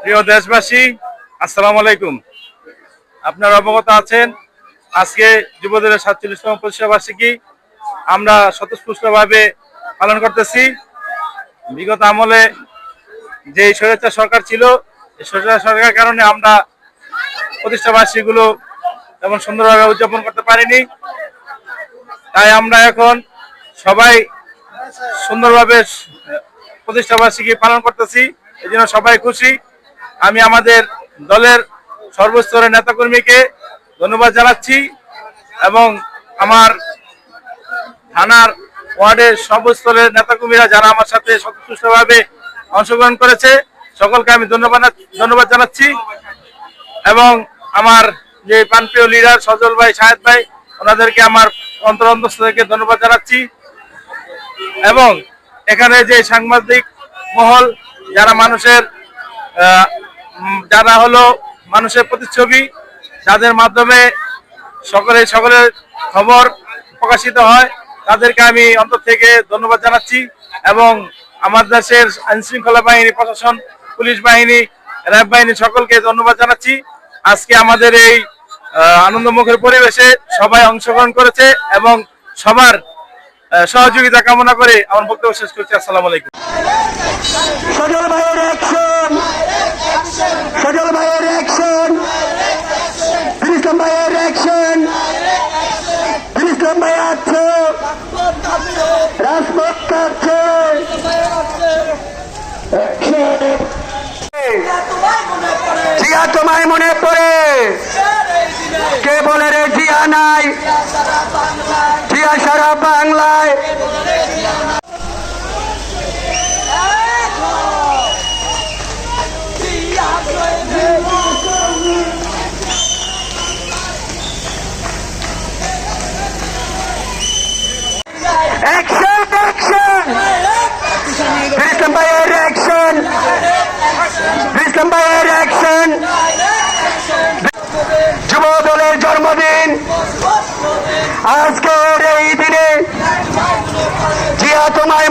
প্রিয় দেশবাসী, আসসালামু আলাইকুম। আপনারা অবগত আছেন, আজকে যুবদের সাতচল্লিশতম প্রতিষ্ঠা বার্ষিকী আমরা স্বতঃস্ফূর্তভাবে পালন করতেছি। বিগত আমলে যে স্বৈরাচার সরকার ছিল স্বৈরাচার সরকারের কারণে আমরা প্রতিষ্ঠা বার্ষিকীগুলো তেমন সুন্দরভাবে উদযাপন করতে পারিনি। তাই আমরা এখন সবাই সুন্দরভাবে প্রতিষ্ঠা বার্ষিকী পালন করতেছি। এই জন্য সবাই খুশি। আমি আমাদের দলের সর্বস্তরের নেতাকর্মীকে ধন্যবাদ জানাচ্ছি এবং আমার থানার ওয়ার্ডের সর্বস্তরের নেতাকর্মীরা যারা আমার সাথে সন্তুষ্টভাবে অংশগ্রহণ করেছে, সকলকে আমি ধন্যবাদ ধন্যবাদ জানাচ্ছি। এবং আমার যে প্রাণপ্রিয় লিডার সজল ভাই শাহেদ ভাই, ওনাদেরকে আমার অন্তর অন্তস্থ থেকে ধন্যবাদ জানাচ্ছি। এবং এখানে যে সাংবাদিক মহল, যারা মানুষের যারা হলো মানুষের প্রতিচ্ছবি, যাদের মাধ্যমে সকলে, সকলের খবর প্রকাশিত হয়, তাদেরকে আমি অন্তর থেকে ধন্যবাদ জানাচ্ছি। এবং আমার দেশের আইন শৃঙ্খলা বাহিনী, প্রশাসন, পুলিশ বাহিনী, র্যাব বাহিনী সকলকে ধন্যবাদ জানাচ্ছি। আজকে আমাদের এই আনন্দমুখের পরিবেশে সবাই অংশগ্রহণ করেছে এবং সবার সহযোগিতা কামনা করে আমার বক্তব্য শেষ করছি। আসসালামু আলাইকুম। সজল ভাইয়ের অ্যাকশন সজল ভাইয়ের অ্যাকশন ইসলাম ভাইয়ের অ্যাকশন ইসলাম ভাই আছে। রাজপথ আছে। জিয়া তোমায় মনে পড়ে। কে বলে রে জিয়া নাই? জিয়া সারা বাংলায়। ভাইয়ের অ্যাকশন ইসলাম ভাইয়ের অ্যাকশন যুব দলের জন্মদিন আজকের এই দিনে জিয়া তোমায়